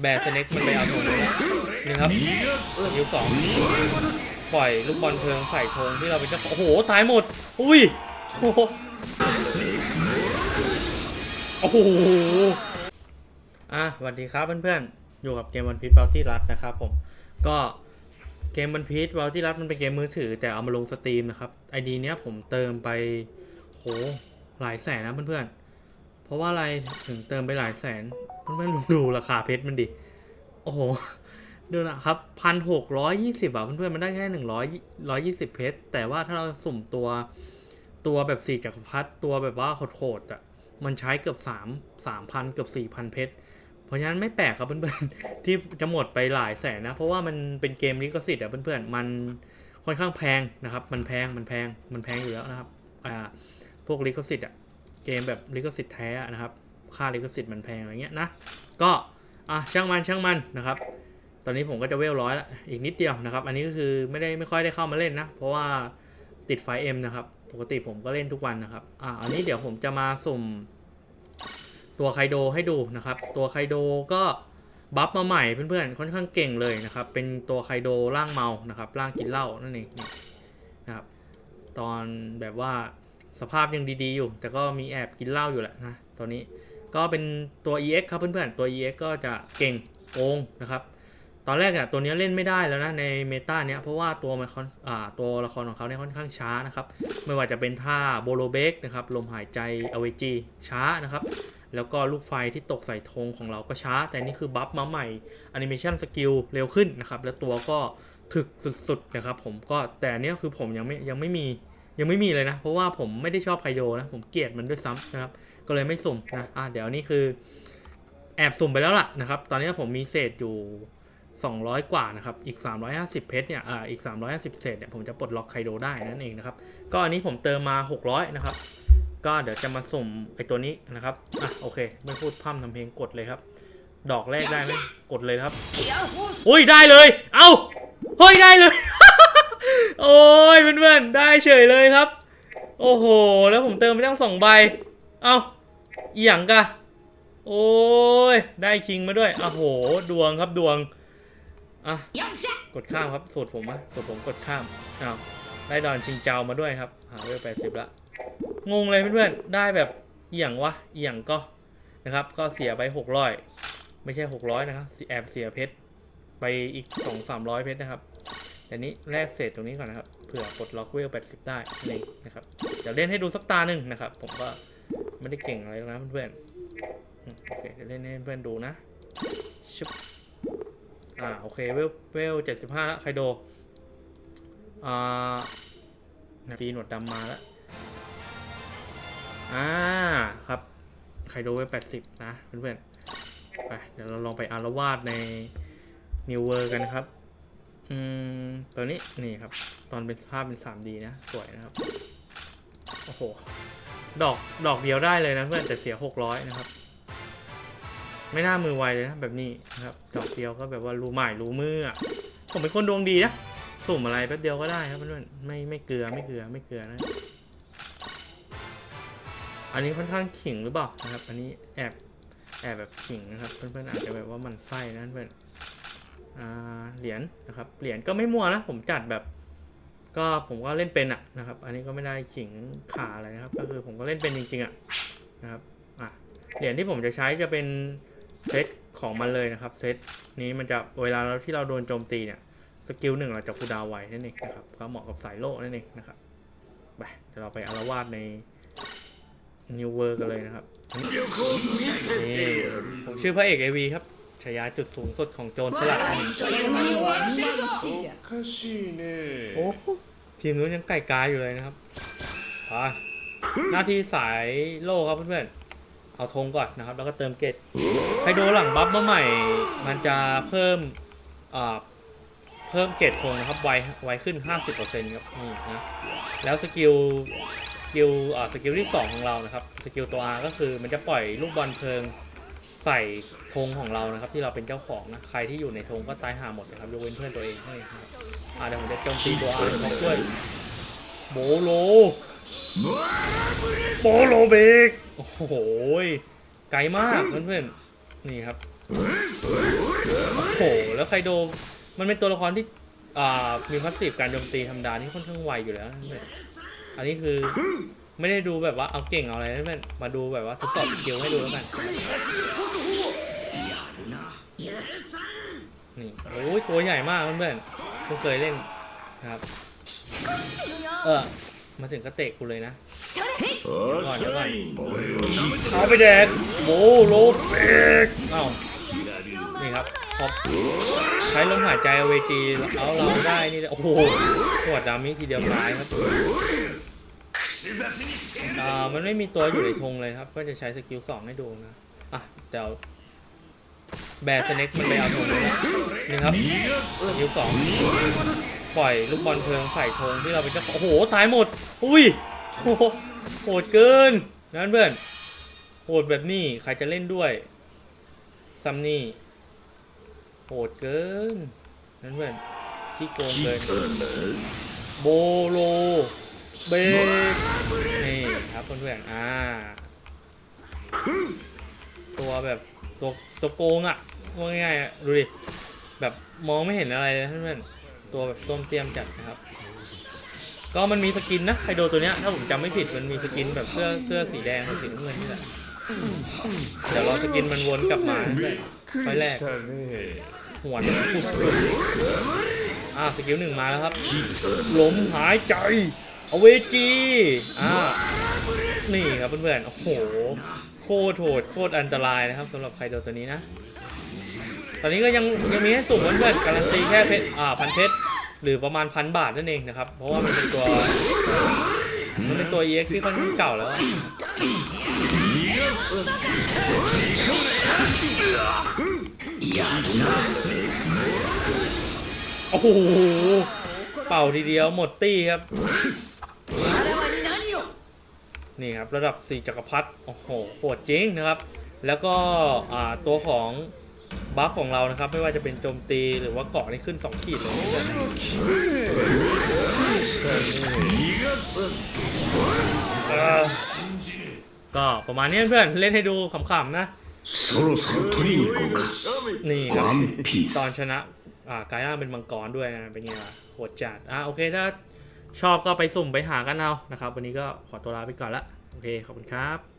แบร์สเน็กมันไปเอาธงแล้วนี่ครับยิวสองปล่อยลูกบอลเพลิงใส่ธงที่เราเป็นเจ้าของโอ้โห ตายหมด อุ้ยโอ้โหโอ้โหอะสวัสดีครับเพื่อนๆ อยู่กับเกมวันพี e บลที่รัดนะครับผม ก็เกมวันพี e บลที่รัดมันเป็นเกมมือถือ แต่เอามาลงสตรีมนะครับไอดีเนี้ยผมเติมไปโหหลายแสนนะเพื่อนๆ เพราะว่าอะไรถึงเติมไปหลายแสน เพื่อนๆดูราคาเพชรมันดิ โอ้โห ดูนะครับพันหกร้อยยี่สิบอะเพื่อนๆมันได้แค่หนึ่งร้อยร้อยยี่สิบเพชร แต่ว่าถ้าเราสุ่มตัวตัวแบบสี่จักรพรรดิตัวแบบว่าโหดๆอะ มันใช้เกือบสามสามพันเกือบสี่พันเพชร เพราะฉะนั้นไม่แปลกครับเพื่อนๆ ที่จะหมดไปหลายแสนนะ เพราะว่ามันเป็นเกมลิขสิทธิ์อะเพื่อนๆ มันค่อนข้างแพงนะครับ มันแพง มันแพง มันแพงอยู่แล้วนะครับ อ่า พวกลิขสิทธิ์อะ เกมแบบลิขสิทธิ์แท้นะครับ ค่าลิขสิทธิ์มันแพงอะไรเงี้ยนะ ก็อะช่างมันช่างมันนะครับ ตอนนี้ผมก็จะเวลร้อยละอีกนิดเดียวนะครับ อันนี้ก็คือไม่ได้ไม่ค่อยได้เข้ามาเล่นนะ เพราะว่าติดไฟเอ็มนะครับปกติผมก็เล่นทุกวันนะครับอะอันนี้เดี๋ยวผมจะมาสุ่ม ตัวไคโดให้ดูนะครับ ตัวไคโดก็บัฟมาใหม่เพื่อนๆค่อนข้างเก่งเลยนะครับ เป็นตัวไคโดร่างเมานะครับร่างกินเหล้านั่นเองนี่นะครับตอนแบบว่าสภาพยังดีๆอยู่ แต่ก็มีแอบกินเหล้าอยู่แหละนะตอนนี้ ก็เป็นตัว EX ครับเพื่อนๆ ตัว EX ก็จะเก่งโกงนะครับ ตอนแรกเนี่ยตัวนี้เล่นไม่ได้แล้วนะในเมตาเนี้ยเพราะว่าตัวมันค่อนอ่าตัวละครของเขาเนี่ยค่อนข้างช้านะครับ ไม่ว่าจะเป็นท่าโบโลเบกนะครับลมหายใจอเวจีช้านะครับ แล้วก็ลูกไฟที่ตกใส่ธงของเราก็ช้า แต่นี่คือบัฟมาใหม่แอนิเมชันสกิลเร็วขึ้นนะครับ แล้วตัวก็ถึกสุดๆนะครับผมก็แต่เนี้ยคือผมยังไม่ยังไม่มี ยังไม่มีเลยนะ เพราะว่าผมไม่ได้ชอบไคโดนะ ผมเกลียดมันด้วยซ้ำนะครับ ก็เลยไม่สุ่มนะอะเดี๋ยวนี่คือ แอบสุ่มไปแล้วล่ะนะครับ ตอนนี้ผมมีเศษอยู่ 200 กว่านะครับ อีก 350 เพชรเนี่ยอ่าอีก 350 เศษเนี่ยผมจะปลดล็อกไคโดได้นั่นเองนะครับ ก็อันนี้ผมเติมมา 600 นะครับ ก็เดี๋ยวจะมาสุ่มไอตัวนี้นะครับอะโอเคไม่พูดพร่ำทำเพลงกดเลยครับ ดอกแรกได้ไหมกดเลยครับ อุ้ยได้เลย เอ้าเฮ้ยได้เลย โอ้ยเพื่อนๆได้เฉยเลยครับ โอ้โห แล้วผมเติมไปตั้งสองใบ เอ้าอีหยังกะโอ้ย ได้คิงมาด้วยโอ้โห ดวงครับดวง อะ กดข้ามครับสูตรผมอะสูตรผมกดข้ามอ้าวได้ดอนชิงเจ้ามาด้วยครับ หาเวลแปดสิบละ งงเลยเพื่อนๆ ได้แบบเอียงวะ เอียงก็นะครับ ก็เสียไปหกร้อย ไม่ใช่หกร้อยนะครับ แอบเสียเพชร ไปอีกสองสามร้อยเพชรนะครับ แต่นี้แลกเศษตรงนี้ก่อนนะครับ เผื่อกดล็อกเวลแปดสิบได้นี่นะครับเดี๋ยวเล่นให้ดูสักตาหนึ่งนะครับ ผมก็ไม่ได้เก่งอะไรนะเพื่อนๆโอเคเดี๋ยวเล่นให้เพื่อนดูนะชุบอ่าโอเคเวลเวลเจ็ดสิบห้าแล้วไคโดอ่าปีหนวดดำมาแล้วอ่าครับไคโดเวลแปดสิบนะเพื่อนๆไปเดี๋ยวเราลองไปอารวาสในนิวเวอร์กันนะครับ อืมตัวนี้นี่ครับ ตอนเป็นภาพเป็น 3D นะ สวยนะครับ โอ้โห ดอกดอกเดียวได้เลยนะเพื่อนแต่เสีย 600 นะครับ ไม่น่ามือไวเลยนะแบบนี้นะครับ ดอกเดียวก็แบบว่ารู้หมายรู้มืออะผมเป็นคนดวงดีนะสุ่มอะไรแป๊บเดียวก็ได้ครับเพื่อนไม่ไม่เกลือไม่เกลือไม่เกลือนะ อันนี้ค่อนข้างขิงหรือเปล่านะครับ อันนี้แอบแอบแบบขิงนะครับ เพื่อนๆอาจจะแบบว่ามันไส้นะเพื่อน เหรียญนะครับ เหรียญก็ไม่มั่วนะ ผมจัดแบบ ก็ผมก็เล่นเป็นอะนะครับ อันนี้ก็ไม่ได้ขิงขาอะไรนะครับ ก็คือผมก็เล่นเป็นจริงๆอะนะครับ อะ เหรียญที่ผมจะใช้จะเป็นเซตของมันเลยนะครับ เซตนี้มันจะเวลาเราที่เราโดนโจมตีเนี่ย สกิลหนึ่งเราจะคูดาวไวนั่นเองนะครับ ก็เหมาะกับสายโล่นั่นเองนะครับ ไป เดี๋ยวเราไปอารวาสใน New World กันเลยนะครับนี่ผมชื่อพระเอกเอวีครับ ฉายาจุดสูงสุดของโจรสลัดนั่นเอง というのには見晴らしじゃおかしいね โอ้ทีมนู้นยังไก่กาอยู่เลยนะครับไปหน้าที่สายโล่ครับเพื่อนๆ เอาธงก่อนนะครับ แล้วก็เติมเกตไคโดหลังบัฟมาใหม่ มันจะเพิ่มอ่าเพิ่มเกตธงนะครับ ไวไวขึ้น 50%ครับนี่นะ แล้วสกิลสกิลอ่าสกิลที่ 2 ของเรานะครับ สกิลตัว R ก็คือมันจะปล่อยลูกบอลเพลิง ใส่ธงของเรานะครับ ที่เราเป็นเจ้าของนะใครที่อยู่ในธงก็ตายหาหมดนะครับยกเว้นเพื่อนตัวเองเท่านั้นครับอ่าเดี๋ยวผมจะโจมตีตัว R ของด้วยโบโลโบโลเบกโอ้โหไกลมากเพื่อนนี่ครับโอ้โหแล้วไคโดมันเป็นตัวละครที่อ่ามีพัสซีฟการโจมตีธรรมดาที่ค่อนข้างไวอยู่แล้วเพื่อนอันนี้คือ ไม่ได้ดูแบบว่าเอาเก่งเอาอะไรนะเพื่อนมาดูแบบว่าทดสอบสกิลให้ดูแล้วกัน นี่โอ้ยตัวใหญ่มากเพื่อนๆเพิ่งเคยเล่นครับ เออ มาถึงก็เตะกูเลยนะก่อนเดี๋ยวก่อนเอาไปแดกโบโลเบกเอ้านี่ครับพอใช้ลมหายใจเอเวจีเอาเราได้นี่โอ้โหหัวดามิทีเดียวตายครับ อ่ามันไม่มีตัวอยู่ในธงเลยครับ ก็จะใช้สกิลสองให้ดูนะ อะเดี๋ยวแบร์สเน็กมันไปเอาธงเลยนะนี่ครับสกิลสองปล่อยลูกบอลเพลิงใส่ธงที่เราเป็นเจ้าของโอ้โห ตายหมด อุ้ยโอ้โหโหดเกินนั่นเพื่อนโหดแบบนี้ใครจะเล่นด้วยซัมนี่โหดเกินนั่นเพื่อนที่โกงเกินโบโล เบกนี่ครับเพื่อนๆอ่า ตัวแบบตัวตัวโกงอะว่าง่ายๆอะดูดิแบบมองไม่เห็นอะไรเลยเพื่อนๆตัวแบบต้มเตรียมจัดนะครับ ก็มันมีสกินนะไคโดตัวเนี้ยถ้าผมจำไม่ผิดมันมีสกินแบบเสื้อเสื้อสีแดงกับสีน้ำเงินนี่แหละเดี๋ยวรอสกินมันวนกลับมาค่อยไฟแรกหัวนปุ๊บปุ๊บอ่าสกิลหนึ่งมาแล้วครับลมหายใจ เอาเวจีอ่านี่ครับเพื่อนๆ โอ้โห โคตรโหดโคตรอันตรายนะครับสำหรับไครโดตัวนี้นะ ตอนนี้ก็ยังยังมีให้สุ่มเพื่อนๆ การันตีแค่เพชรอ่าพันเพชรหรือประมาณพันบาทนั่นเองนะครับ เพราะว่ามันเป็นตัว มันเป็นตัว EX ที่ค่อนข้างเก่าแล้วโอ้โห เป่าทีเดียวหมดตี้ครับ นี่ครับระดับ4จักรพรรดิโอ้โหโหดจริงนะครับ แล้วก็ตัวของบัฟของเรานะครับ ไม่ว่าจะเป็นโจมตีหรือว่าเกาะนี่ขึ้น 2 ขีดเลยก็ประมาณนี้เพื่อนเล่นให้ดูขำๆนะนี่ครับตอนชนะไกายาเป็นมังกรด้วยนะเป็นไงล่ะโหดจัดอะโอเคถ้า ชอบก็ไปสุ่มไปหากันเอานะครับ วันนี้ก็ขอตัวลาไปก่อนละ โอเค ขอบคุณครับ